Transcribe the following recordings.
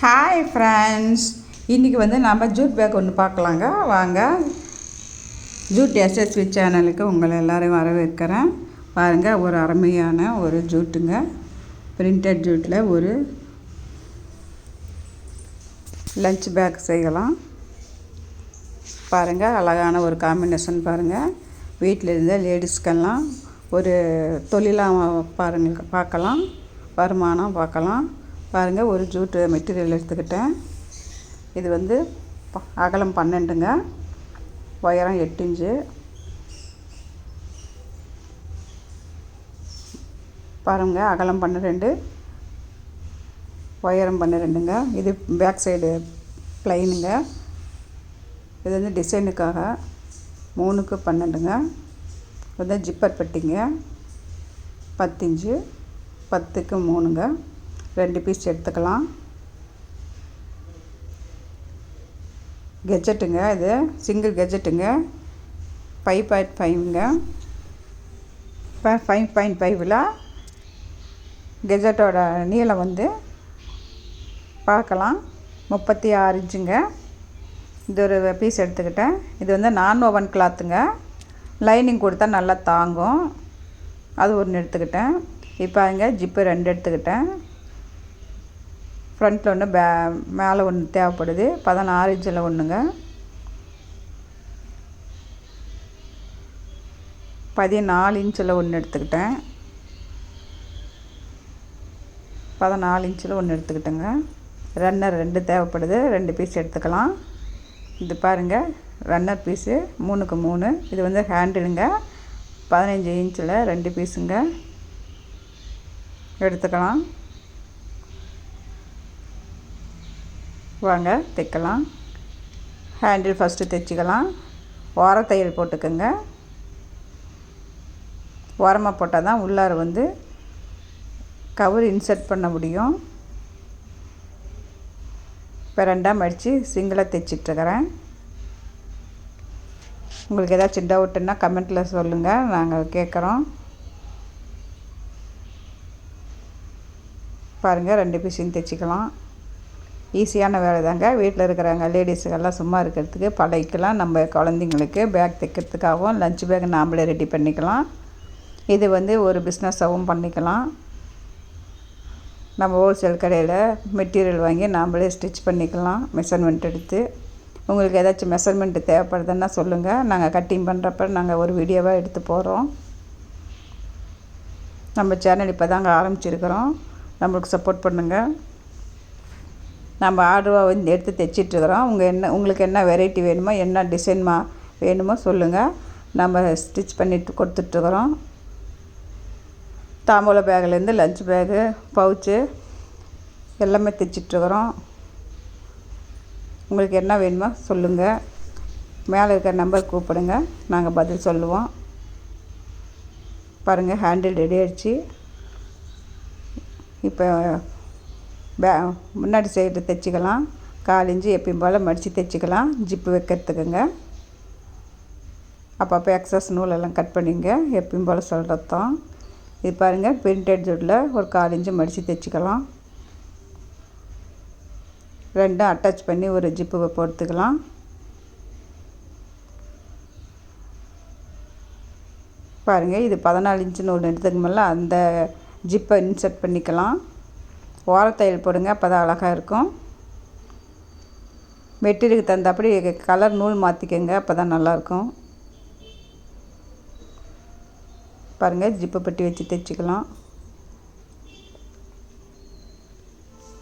Hi friends இன்றைக்கி வந்து நம்ம ஜூட் பேக் ஒன்று பார்க்கலாங்க. வாங்க. ஜூட் எஸ்எஸ்வி சேனலுக்கு உங்களை எல்லோரையும் வரவேற்கிறேன். பாருங்கள் ஒரு அருமையான ஒரு ஜூட்டுங்க. பிரிண்டட் ஜூட்டில் ஒரு லஞ்ச் பேக் செய்யலாம். பாருங்கள் அழகான ஒரு காம்பினேஷன் பாருங்கள் வீட்டில் இருந்த லேடிஸ்க்கெல்லாம் ஒரு தொழிலாக பாருங்க பார்க்கலாம். வருமானம் பார்க்கலாம். பாருங்கள் ஒரு ஜூட்டு மெட்டீரியல் எடுத்துக்கிட்டேன். இது வந்து ப- அகலம் பன்னெண்டுங்க. உயரம் எட்டு இன்ச்சு. பாருங்கள் அகலம் பன்னிரெண்டு. உயரம் பன்னிரெண்டுங்க. இது பேக் சைடு ப்ளைனுங்க இது வந்து டிசைனுக்காக மூணுக்கு பன்னெண்டுங்க. இது வந்து ஜிப்பர் பெட்டிங்க. பத்து இன்ச்சு. பத்துக்கு மூணுங்க. ரெண்டு பீஸ் எடுத்துக்கலாம். கெஜெட்டுங்க இது சிங்கிள் கெஜெட்டுங்க ஃபைவ் பாயிண்ட் ஃபைவ்ங்க ஃபைவ் பாயிண்ட் ஃபைவ்ல கெஜெட்டோட நீளம் வந்து பார்க்கலாம். முப்பத்தி ஆறு இன்ச்சுங்க. இது ஒரு பீஸ் எடுத்துக்கிட்டேன். இது வந்து நான் ஓவன் கிளாத்துங்க லைனிங் கொடுத்தா நல்லா தாங்கும். அது ஒன்று எடுத்துக்கிட்டேன். இப்போ அங்கே ஜிப்பு ரெண்டு எடுத்துக்கிட்டேன். ஃப்ரண்ட்டில் ஒன்று பே மேலே ஒன்று தேவைப்படுது. பதினாறு இன்ச்சில் ஒன்றுங்க பதினாலு இன்ச்சில் ஒன்று எடுத்துக்கிட்டேன். பதினாலு இன்ச்சில் ஒன்று எடுத்துக்கிட்டேங்க. ரன்னர் ரெண்டு தேவைப்படுது. ரெண்டு பீஸ் எடுத்துக்கலாம். இது பாருங்கள் ரன்னர் பீஸு மூணுக்கு மூணு. இது வந்து ஹேண்டிலுங்க பதினஞ்சு இன்ச்சில் ரெண்டு பீஸுங்க எடுத்துக்கலாம். வாங்க தைக்கலாம். Handle first தைச்சிக்கலாம். ஓரத்தையல் போட்டுக்கோங்க. ஓரமாக போட்டால் தான் உள்ளார வந்து கவர் இன்சர்ட் பண்ண முடியும். இப்போ ரெண்டாம் மடித்து சிங்கிளாக தைச்சிட்ருக்கிறேன். உங்களுக்கு ஏதாச்சும் டவுட்டுன்னா கமெண்ட்டில் சொல்லுங்கள் நாங்கள் கேட்குறோம். பாருங்கள் ரெண்டு பீஸையும் தைச்சிக்கலாம். ஈஸியான வேலை தாங்க வீட்டில் இருக்கிறவங்க லேடிஸுக்கெல்லாம் சும்மா இருக்கிறதுக்கு படைக்கலாம் நம்ம குழந்தைங்களுக்கு பேக் தைக்கிறதுக்காகவும் லஞ்ச் பேக் நாம்ளே ரெடி பண்ணிக்கலாம். இது வந்து ஒரு பிஸ்னஸாகவும் பண்ணிக்கலாம். நம்ம ஹோல்சேல் கடையில் மெட்டீரியல் வாங்கி நாம்ளே ஸ்டிச் பண்ணிக்கலாம் மெஷர்மெண்ட் எடுத்து. உங்களுக்கு ஏதாச்சும் மெஷர்மெண்ட்டு தேவைப்படுதுன்னா சொல்லுங்கள் நாங்கள் கட்டிங் பண்ணுறப்ப நாங்கள் ஒரு வீடியோவாக எடுத்து போகிறோம் நம்ம சேனல் இப்போ தாங்க ஆரம்பிச்சிருக்கிறோம். நம்மளுக்கு சப்போர்ட் பண்ணுங்கள் நம்ம ஆர்டராக வந்து எடுத்து தைச்சிட்ருக்குறோம் உங்கள் என்ன உங்களுக்கு என்ன வெரைட்டி வேணுமோ என்ன டிசைன்மா வேணுமோ சொல்லுங்கள் நம்ம ஸ்டிச் பண்ணிட்டு கொடுத்துட்ருக்குறோம் தாம்பூல பேக்லேருந்து லஞ்ச் பேகு பவுச்சு எல்லாமே தைச்சிட்ருக்குறோம் உங்களுக்கு என்ன வேணுமோ சொல்லுங்கள் மேலே இருக்கிற நம்பர் கூப்பிடுங்க. நாங்கள் பதில் சொல்லுவோம். பாருங்கள் ஹேண்டில் ரெடி ஆயிடுச்சு. இப்போ பே முன்னாடி சைடு தைச்சிக்கலாம். கால் இன்ச்சு எப்பயும் போல் மடித்து தைச்சிக்கலாம். ஜிப்பு வைக்கிறதுக்குங்க. அப்பப்போ எக்ஸஸ் நூலெல்லாம் கட் பண்ணிங்க. எப்பயும் போல் சொல்கிறது தான் இது பாருங்கள் பிரிண்டட் ஜூட்டில் ஒரு கால் இன்ச்சு மடித்து தைச்சிக்கலாம். ரெண்டும் அட்டாச் பண்ணி ஒரு ஜிப்பு போட்டுக்கலாம். பாருங்கள் இது பதினாலு இன்ச்சுன்னு ஒன்று எடுத்துக்கமல்ல அந்த ஜிப்பை இன்சர்ட் பண்ணிக்கலாம். ஓரத்தையல் போடுங்க அப்போ தான் அழகாக இருக்கும். மெட்டீரியலுக்கு தகுந்தாப்படி கலர் நூல் மாற்றிக்கோங்க அப்போ தான் நல்லாயிருக்கும் பாருங்கள் ஜிப்பு பட்டி வச்சு தைச்சிக்கலாம்.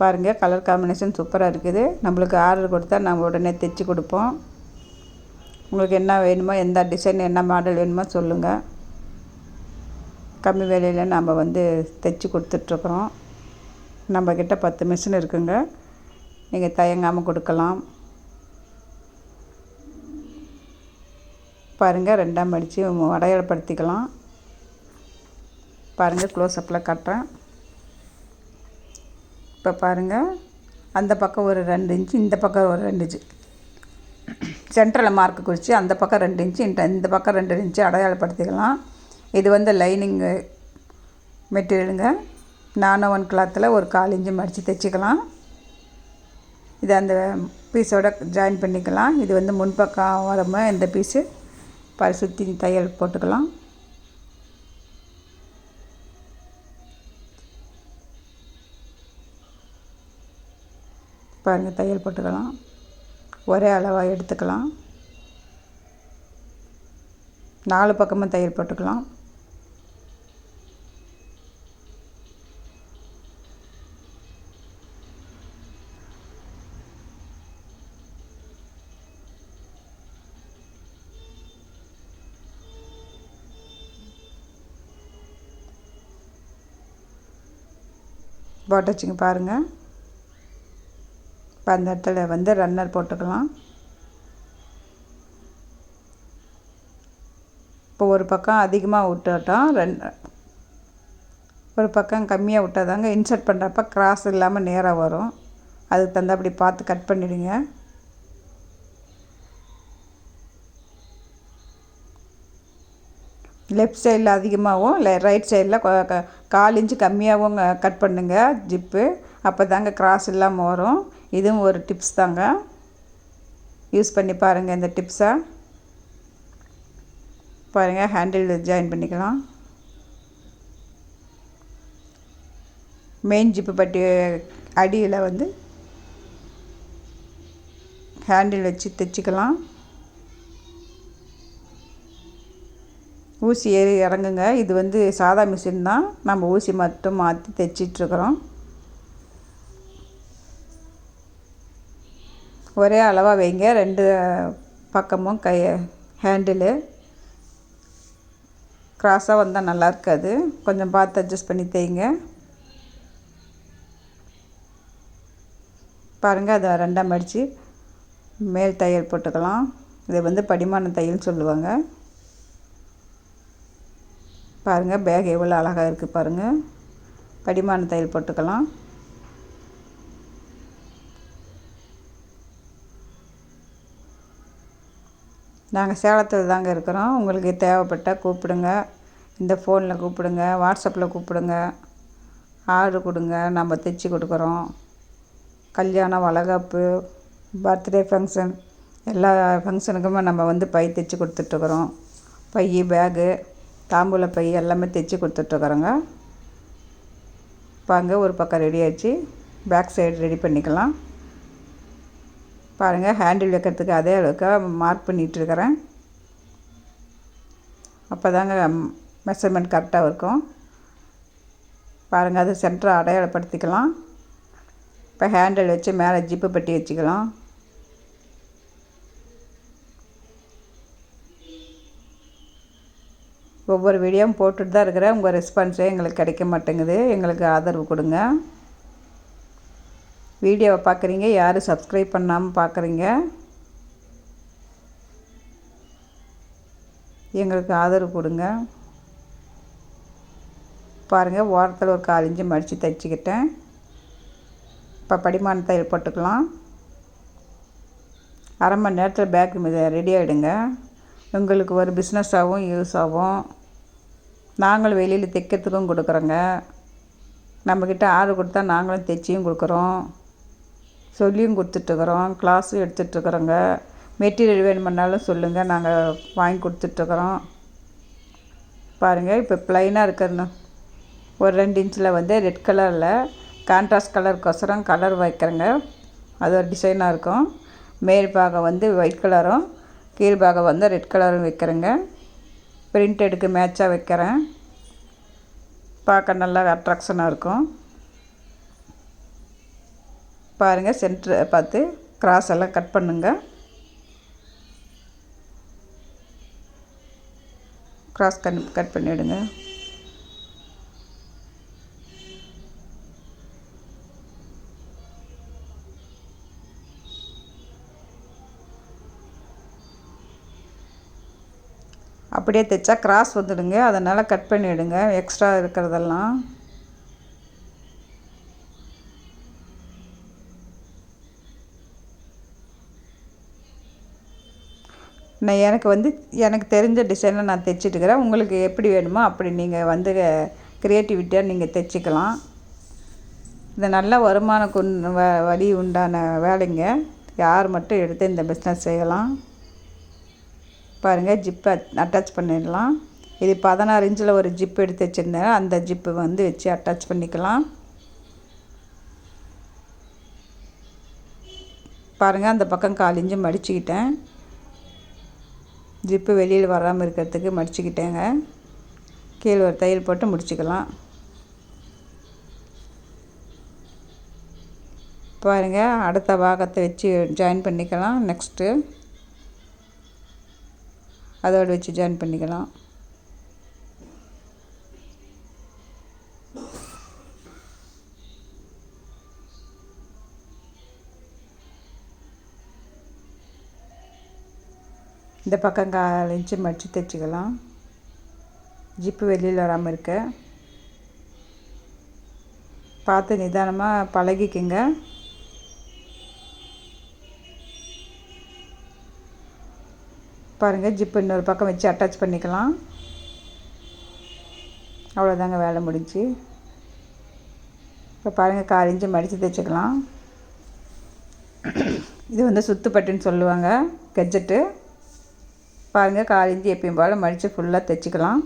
பாருங்கள் கலர் காம்பினேஷன் சூப்பராக இருக்குது. நம்மளுக்கு ஆர்டர் கொடுத்தா நம்ம உடனே தைச்சி கொடுப்போம். உங்களுக்கு என்ன வேணுமோ எந்த டிசைன் என்ன மாடல் வேணுமோ சொல்லுங்கள் கம்மி விலையில் நம்ம வந்து தைச்சி கொடுத்துட்ருக்குறோம் நம்மக்கிட்ட பத்து மிஷின் இருக்குங்க. நீங்கள் தயங்காமல் கொடுக்கலாம். பாருங்கள் ரெண்டாம் அடித்து அடையாளப்படுத்திக்கலாம். பாருங்கள் க்ளோஸ்அப்பில் காட்டுறேன். இப்போ பாருங்கள் அந்த பக்கம் ஒரு ரெண்டு இன்ச்சு இந்த பக்கம் ஒரு ரெண்டு இன்ச்சு சென்டரில் மார்க் குறித்து அந்த பக்கம் ரெண்டு இன்ச்சு இந்த இந்த பக்கம் ரெண்டு இன்ச்சு அடையாளப்படுத்திக்கலாம். இது வந்து லைனிங்கு மெட்டீரியலுங்க நானோ ஒன் கிளாத்தில் ஒரு கால் இஞ்சி மடித்து தைச்சிக்கலாம். இதை அந்த பீஸோட ஜாயின் பண்ணிக்கலாம். இது வந்து முன்பக்கம் வரமா இந்த பீஸு பாரு சுற்றி தையல் போட்டுக்கலாம். பாருங்கள் தையல் போட்டுக்கலாம். ஒரே அளவாக எடுத்துக்கலாம். நாலு பக்கமும் தையல் போட்டுக்கலாம். போட்டு வச்சுங்க பாருங்கள் இப்போ அந்த இடத்துல வந்து ரன்னர் போட்டுக்கலாம். இப்போ ஒரு பக்கம் அதிகமாக விட்டுட்டோம் ரெண் ஒரு பக்கம் கம்மியாக விட்டால் தாங்க இன்சர்ட் பண்ணுறப்ப கிராஸ் இல்லாமல் நேராக வரும். அதுக்கு தகுந்தாப்படி பார்த்து கட் பண்ணிவிடுங்க லெஃப்ட் சைடில் அதிகமாகவும் ரைட் சைடில் கால் இன்ச்சு கம்மியாகவும் கட் பண்ணுங்க ஜிப்பு. அப்போ தாங்க கிராஸ் இல்லாமல் வரும் இதுவும் ஒரு டிப்ஸ் தாங்க. யூஸ் பண்ணி பாருங்கள் இந்த டிப்ஸை பாருங்கள் ஹேண்டில் ஜாயின் பண்ணிக்கலாம். மெயின் ஜிப்பு பட்டி அடியில் வந்து ஹேண்டில் வச்சு தைச்சிக்கலாம். ஊசி ஏறி இறங்குங்க. இது வந்து சாதா மிஷின் தான். நம்ம ஊசி மட்டும் மாற்றி தைச்சிட்ருக்குறோம். ஒரே அளவாக வைங்க. ரெண்டு பக்கமும் கை ஹேண்டிலு. க்ராஸாக வந்தால் நல்லா இருக்காது. கொஞ்சம் பார்த்து அட்ஜஸ்ட் பண்ணி தைங்க. பாருங்கள் அதை ரெண்டாம் மடித்து மேல் தையல் போட்டுக்கலாம். இதை வந்து படிமான தையல் சொல்லுவாங்க. பாருங்கள் பேக் எவ்வளோ அழகாக இருக்குது பாருங்கள் படிமான தையல் போட்டுக்கலாம். நாங்கள் சேலத்தில் தாங்க இருக்கிறோம். உங்களுக்கு தேவைப்பட்டால் கூப்பிடுங்க. இந்த ஃபோனில் கூப்பிடுங்க வாட்ஸ்அப்பில் கூப்பிடுங்க. ஆர்டர் கொடுங்க நம்ம தைச்சி கொடுக்குறோம். கல்யாணம் வளகாப்பு பர்த்டே ஃபங்க்ஷன் எல்லா ஃபங்க்ஷனுக்குமே நம்ம வந்து பை தைச்சி கொடுத்துட்ருக்குறோம் பை பேகு தாம்பூல பை எல்லாமே தைச்சி கொடுத்துட்ருக்குறோங்க. பாருங்க ஒரு பக்கம் ரெடி ஆயிடுச்சு. பேக் சைடு ரெடி பண்ணிக்கலாம். பாருங்கள் ஹேண்டில் வைக்கிறதுக்கு அதே அளவுக்கு மார்க் பண்ணிகிட்ருக்கிறேன் அப்போ தாங்க மெஷர்மெண்ட் கரெக்டாக இருக்கும். பாருங்கள் அது சென்டரை அடையாளப்படுத்திக்கலாம். இப்போ ஹேண்டில் வச்சு மேலே ஜிப்பு பட்டி வச்சுக்கலாம். ஒவ்வொரு வீடியோவும் போட்டுட்டு தான் இருக்கிறேன். உங்கள் ரெஸ்பான்ஸே எங்களுக்கு கிடைக்க மாட்டேங்குது. எங்களுக்கு ஆதரவு கொடுங்க. வீடியோவை பார்க்குறீங்க. யாரும் சப்ஸ்கிரைப் பண்ணாமல் பார்க்குறீங்க? எங்களுக்கு ஆதரவு கொடுங்க. பாருங்கள் ஓரத்தில் ஒரு காலிஞ்சு மடித்து தைச்சிக்கிட்டேன். இப்போ படிமான தையல் போட்டுக்கலாம். அரை மணி நேரத்தில் பேக் ரெடி ஆகிடுங்க உங்களுக்கு ஒரு பிஸ்னஸாகவும் யூஸ் ஆகும் நாங்களும் வெளியில் தைக்கிறதுக்கும் கொடுக்குறோங்க. நம்மக்கிட்ட ஆர்டர் கொடுத்தா நாங்களும் தைச்சியும் கொடுக்குறோம். சொல்லியும் கொடுத்துட்ருக்குறோம். கிளாஸும் எடுத்துகிட்ருக்குறோங்க மெட்டீரியல் வேணுமென்னாலும் சொல்லுங்கள் நாங்கள் வாங்கி கொடுத்துட்ருக்குறோம். பாருங்கள் இப்போ ப்ளைனாக இருக்கிறது ஒரு ரெண்டு இன்ச்சில் வந்து ரெட் கலரில் கான்ட்ராஸ்ட் கலருக்கொசரம் கலர் வைக்கிறேங்க. அது ஒரு டிசைனாக இருக்கும். மேல் பாகம் வந்து ஒயிட் கலரும் கீழ் பாகம் வந்து ரெட் கலரும் வைக்கிறேங்க. பிரிண்டடுக்கு மேட்சாக வைக்கிறேன். பார்க்க நல்லா அட்ராக்ஷனாக இருக்கும். பாருங்கள் சென்டரை பார்த்து கிராஸ் எல்லாம் கட் பண்ணுங்க. கிராஸ் கட் கட் பண்ணிவிடுங்க அப்படியே தைச்சா கிராஸ் வந்துடுங்க. அதனால் கட் பண்ணிவிடுங்க எக்ஸ்ட்ரா இருக்கிறதெல்லாம். நான் எனக்கு வந்து எனக்கு தெரிஞ்ச டிசைனில் நான் தைச்சிட்டுக்கிறேன். உங்களுக்கு எப்படி வேணுமோ அப்படி நீங்கள் வந்து க்ரியேட்டிவிட்டியாக நீங்கள் தைச்சிக்கலாம். இது நல்ல வருமான கொண் வ வழி உண்டான வேலைங்க. யார் மட்டும் எடுத்து இந்த பிஸ்னஸ் செய்யலாம். பாருங்கள் ஜிப்பை அட்டாச் பண்ணிடலாம். இது பதினாறு இன்ச்சில் ஒரு ஜிப் எடுத்து வச்சுருந்தேன் அந்த ஜிப்பு வந்து வச்சு அட்டாச் பண்ணிக்கலாம். பாருங்கள் அந்த பக்கம் காலிஞ்சு மடிச்சுக்கிட்டேன். ஜிப்பு வெளியில் வராமல் இருக்கிறதுக்கு மடிச்சுக்கிட்டேங்க. கீழே ஒரு தையல் போட்டு முடிச்சுக்கலாம். பாருங்கள் அடுத்த பாகத்தை வச்சு ஜாயின் பண்ணிக்கலாம். நெக்ஸ்ட்டு அதோடு வச்சு ஜாயின் பண்ணிக்கலாம். இந்த பக்கம் கால் இன்ச்சு மடித்து தைச்சிக்கலாம். ஜிப்பு வெளியில் வராமல் இருக்க. பார்த்து நிதானமாக பழகிக்குங்க. பாருங்கள் ஜிப்பு இன்னொரு பக்கம் வச்சு அட்டாச் பண்ணிக்கலாம். அவ்வளோதாங்க வேலை முடிஞ்சு. இப்போ பாருங்கள் கால் இஞ்சி மடித்து தைச்சிக்கலாம். இது வந்து சுத்துப்பட்டுன்னு சொல்லுவாங்க கெஜெட்டு பாருங்கள் கால் இஞ்சி எப்பயும் போல் மடித்து ஃபுல்லாக தைச்சிக்கலாம்.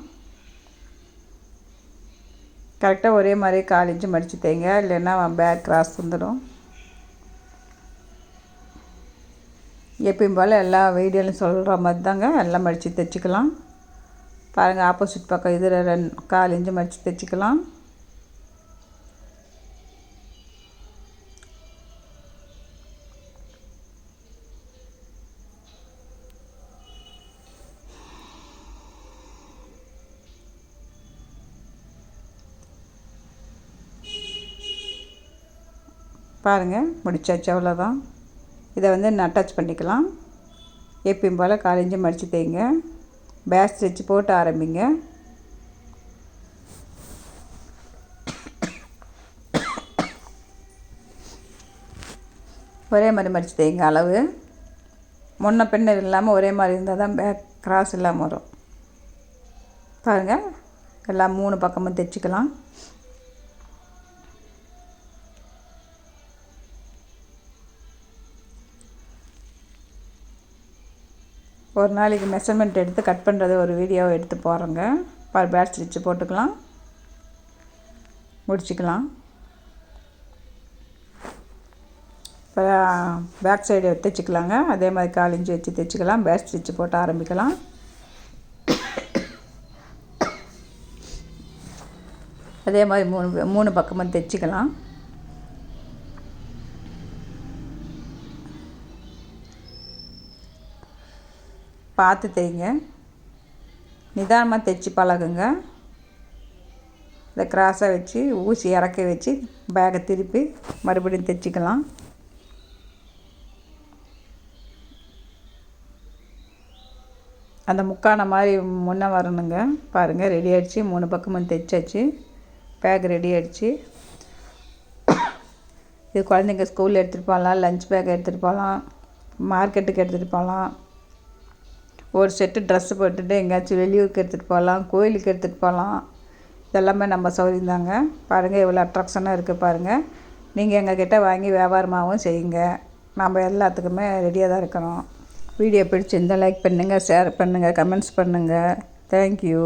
கரெக்டாக ஒரே மாதிரி கால் இஞ்சி மடித்து தைங்க இல்லைன்னா பேக் கிராஸ் வந்துடும். எப்பயும் போல் எல்லா வீடியோலையும் சொல்கிற மாதிரி தாங்க எல்லாம் மடித்து தைச்சிக்கலாம். பாருங்கள் ஆப்போசிட் பக்கம் இது ரெண்டு கால் இன்ச்சு மடித்து தைச்சிக்கலாம். பாருங்கள் முடிச்சாச்சு அவ்வளோதான் இதை வந்து அட்டாச் பண்ணிக்கலாம். எப்பயும் போல் காலேஜும் மடித்து தேங்க பேஸ் ஸ்டிச் போட்டு ஆரம்பிங்க. ஒரே மாதிரி மடித்து தேங்க அளவு. முன்ன பின்னர் இல்லாமல் ஒரே மாதிரி இருந்தால் தான் பேக் கிராஸ் இல்லாமல் வரும். பாருங்கள் எல்லாம் மூணு பக்கமும் தைச்சிக்கலாம். ஒரு நாளைக்கு மெஷர்மெண்ட் எடுத்து கட் பண்ணுறது ஒரு வீடியோவை எடுத்து போகிறோங்க பர் பேட் ஸ்டிச்சு போட்டுக்கலாம். முடிச்சுக்கலாம். இப்போ பேக் சைடு தைச்சிக்கலாங்க அதே மாதிரி கால் வச்சு தைச்சிக்கலாம் பேட் ஸ்டிச்சு போட்டு ஆரம்பிக்கலாம். அதே மாதிரி மூணு மூணு பக்கமும் தைச்சிக்கலாம் பார்த்து தைங்க நிதானமாக தைச்சி பழகுங்க. இந்த கிராஸை வச்சு ஊசி இறக்கி வச்சு பேக்கை திருப்பி மறுபடியும் தைச்சிக்கலாம் அந்த முக்கான மாதிரி முன்னே வரணுங்க. பாருங்கள் ரெடி ஆகிடுச்சு மூணு பக்கமும் தைச்சாச்சு பேக் ரெடி ஆகிடுச்சு இது குழந்தைங்க ஸ்கூலில் எடுத்துகிட்டு போகலாம் லஞ்ச் பேக் எடுத்துகிட்டு போகலாம் மார்க்கெட்டுக்கு எடுத்துகிட்டு போகலாம். ஒரு செட்டு ட்ரெஸ்ஸு போட்டுட்டு எங்கேயாச்சும் வெளியூருக்கு எடுத்துகிட்டு போகலாம் கோயிலுக்கு எடுத்துகிட்டு போகலாம். இதெல்லாமே நம்ம சௌகரியம் தாங்க பாருங்கள் எவ்வளோ அட்ராக்ஷனாக இருக்குது பாருங்கள் நீங்கள் எங்கக்கிட்ட வாங்கி வியாபாரமாகவும் செய்யுங்க. நம்ம எல்லாத்துக்குமே ரெடியாக தான் இருக்கணும். வீடியோ பிடிச்சிருந்தால் லைக் பண்ணுங்கள் ஷேர் பண்ணுங்கள் கமெண்ட்ஸ் பண்ணுங்கள் தேங்க்யூ